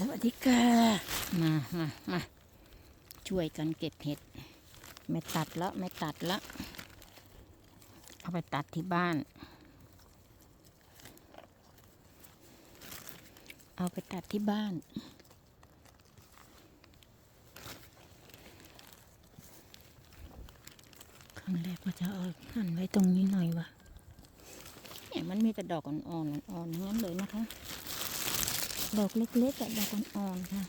สวัสดีค่ะ มามามาช่วยกันเก็บเห็ด ไม่ตัดแล้วไม่ตัดแล้ว เอาไปตัดที่บ้าน เอาไปตัดที่บ้านครั้งแรกก็จะเอาหั่นไว้ตรงนี้หน่อยวะเนี่ยมันมีแต่ดอกอ่อนๆอ่อนๆทั้งนั้นเลยนะคะ ดอกเล็กๆอะดอกอ่อนๆค่ะ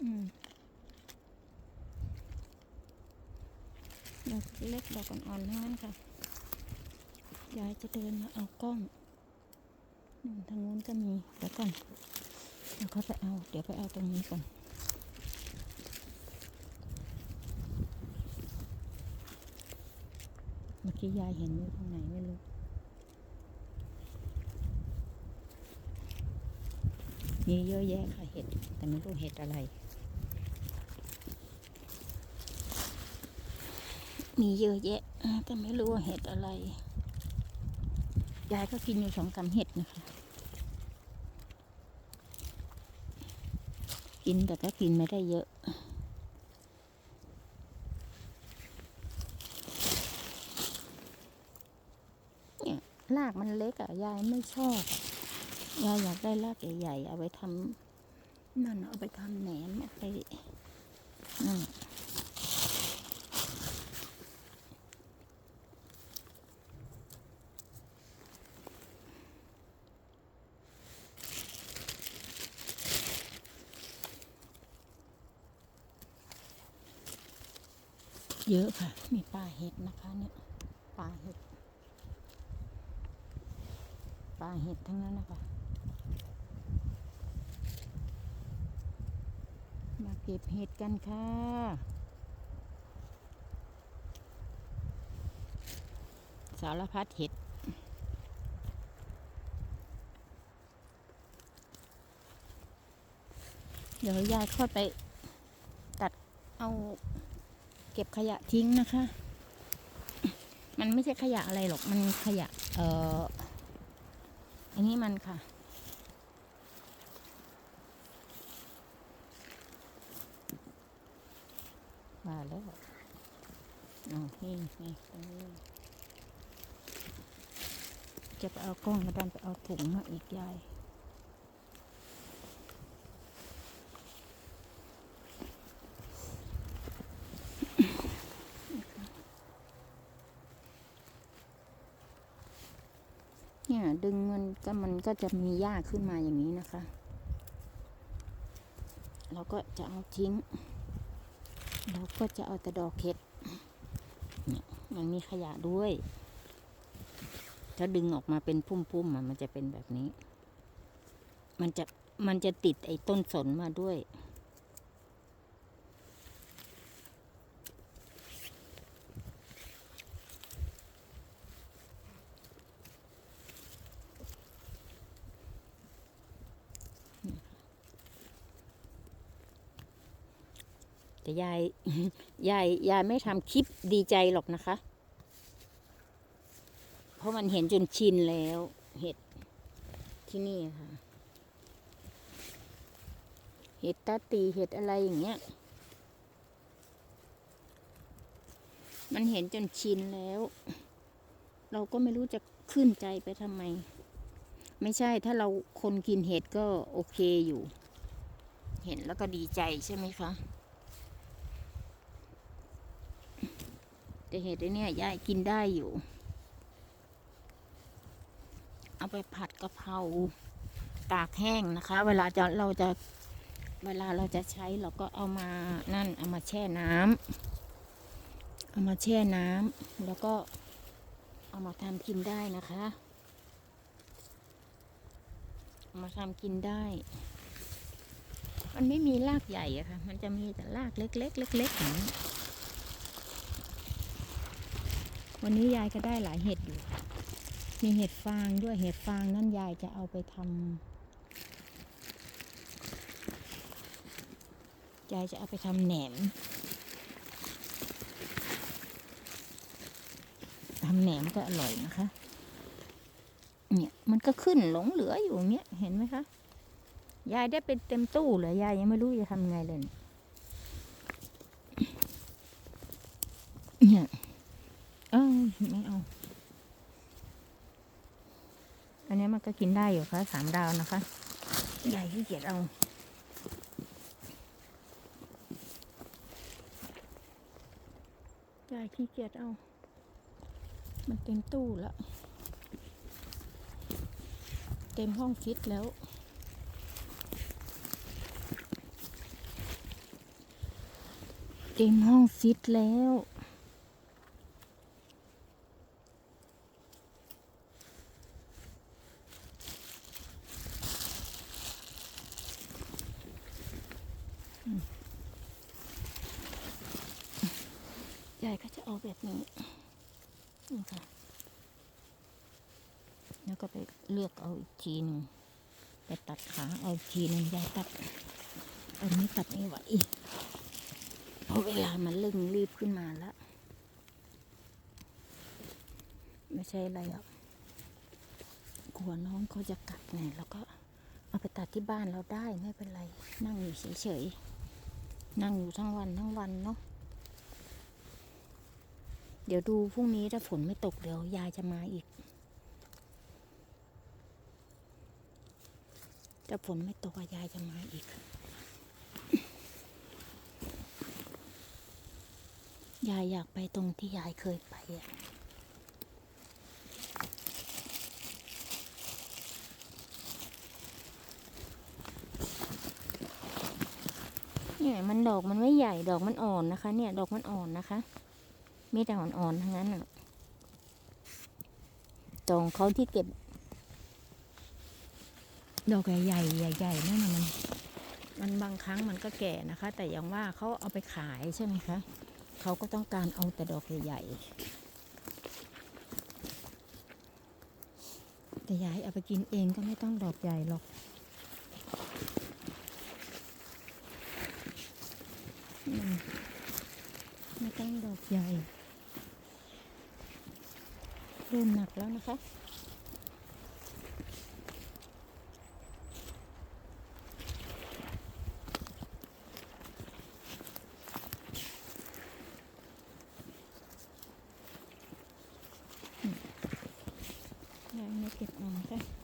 อืมดอกเล็กดอกอ่อนๆทั้งนั้นค่ะ ยายจะเดินมาเอากล้องนู่นทางนู้นก็มีเดี๋ยวก่อนเดี๋ยวเขาไปเอา เดี๋ยวไปเอาตรงนี้ก่อนเมื่อกี้ยายเห็นอยู่ตรงไหนไม่รู้ มีเยอะแยะค่ะเห็ด แต่ไม่รู้เห็ดอะไร มีเยอะแยะ แต่ไม่รู้ว่าเห็ดอะไร ยายก็กินอยู่สองสามเห็ดนะคะ กินแต่ก็กินไม่ได้เยอะเนี่ยรากมันเล็กอะยายไม่ชอบ ยายอยากได้รากใหญ่ๆ เอาไปทำนั่นเอาไปทำแหนมไปนั่เยอะค่ะ มีป่าเห็ดนะคะเนี่ยป่าเห็ดป่าเห็ดทั้งนั้นนะคะ มา เก็บเห็ดกันค่ะ สารพัดเห็ดเดี๋ยวยายค่อยไปตัดเอาเก็บขยะทิ้งนะคะ มันไม่ใช่ขยะอะไรหรอก มันขยะ เอ่อ อันนี้มันค่ะ แล้วเอนี่นี่ตรงนี้จะไปเอากล้องมาดันไปเอาถุงมาอีกยายเนี่ยดึงมันก็มันก็จะมีหญ้าขึ้นมาอย่างนี้นะคะ เราก็จะเอาทิ้ง เราก็จะเอาแต่ดอกเห็ดเนี่ยมันมีขยะด้วยถ้าดึงออกมาเป็นพุ่มๆมันจะเป็นแบบนี้ มันจะมันจะติดไอ้ต้นสนมาด้วย แต่ยายยายยายไม่ทำคลิปดีใจหรอกนะคะ เพราะมันเห็นจนชินแล้วเห็ดที่นี่ค่ะ เห็ดตาตีเห็ดอะไรอย่างเงี้ย มันเห็นจนชินแล้ว เราก็ไม่รู้จะขึ้นใจไปทำไม ไม่ใช่ถ้าเราคนกินเห็ดก็โอเคอยู่ เห็นแล้วก็ดีใจใช่ไหมคะ แต่เห็ดไอ้เนี่ยยายกินได้อยู่ เอาไปผัดกะเพราตากแห้งนะคะ เวลาจะเราจะเวลาเราจะใช้เราก็เอามานั่นเอามาแช่น้ำเอามาแช่น้ำแล้วก็เอามาทำกินได้นะคะเอามาทำกินได้ มันไม่มีรากใหญ่อะค่ะ มันจะมีแต่รากเล็กๆเล็กๆอย่างนี้ วันนี้ยายก็ได้หลายเห็ดอยู่ มีเห็ดฟางด้วยเห็ดฟางนั่นยายจะเอาไปทำยายจะเอาไปทำแหนมทำแหนมก็อร่อยนะคะ เนี่ยมันก็ขึ้นหลงเหลืออยู่เงี้ยเห็นไหมคะ ยายได้เป็นเต็มตู้เลยยายยังไม่รู้จะทำไงเลยเออ ไม่เอา อันนี้มันก็กินได้อยู่ค่ะสามดาวนะคะยายขี้เกียจเอายายขี้เกียจเอา มันเต็มตู้แล้ว เต็มห้องฟิตแล้วเต็มห้องฟิตแล้ว ยายก็จะเอาแบบนี้นี่ค่ะ แล้วก็ไปเลือกเอาอีกทีหนึงไปตัดขาเอาอีกทีหนึงยายตัดอันนี้ตัดไม่ไหวเพราะเวลามันเร่งรีบขึ้นมาแล้ว ไม่ใช่อะไรหรอกกลัวน้องเขาจะกัดไงแล้วก็เอาไปตัดที่บ้านเราได้ไม่เป็นไร นั่งอยู่เฉยๆนั่งอยู่ทั้งวันทั้งวันเนาะ เดี๋ยวดูพรุ่งนี้ถ้าฝนไม่ตกเดี๋ยวยายจะมาอีก ถ้าฝนไม่ตกอะยายจะมาอีก ยายอยากไปตรงที่ยายเคยไปอะเนี่ยมันดอกมันไม่ใหญ่ดอกมันอ่อนนะคะ เนี่ย ดอกมันอ่อนนะคะ มีแต่อ่อนๆทั้งนั้นน่ะตรงเขาที่เก็บ ดอกใหญ่ๆใหญ่ๆนั่นน่ะมัน มันบางครั้งมันก็แก่นะคะ แต่อย่างว่าเขาเอาไปขายใช่ไหมคะเขาก็ต้องการเอาแต่ดอกใหญ่ๆแต่ยายเอาไปกินเองก็ไม่ต้องดอกใหญ่หรอกไม่ต้องดอกใหญ่ เริ่มหนักแล้วนะคะ ยังไม่เก็บออกค่ะ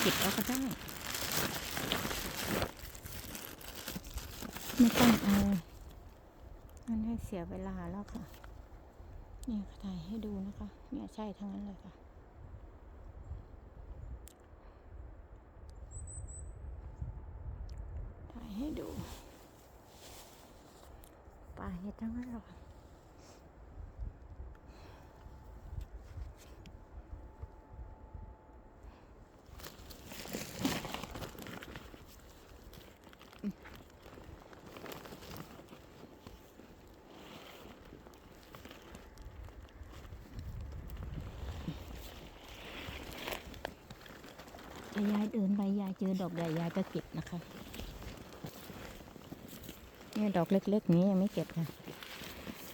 เก็บเอาก็ได้ ไม่ต้องเอามันให้เสียเวลาแล้วค่ะ เนี่ยถ่ายให้ดูนะคะ เนี่ยใช่ทั้งนั้นเลยค่ะถ่ายให้ดูป่าเห็ดทั้งนั้นเลยค่ะ แต่ยายเดินไปยายเจอดอกใหญ่ยายก็เก็บนะคะ เนี่ยดอกเล็กๆนี้ยังไม่เก็บค่ะ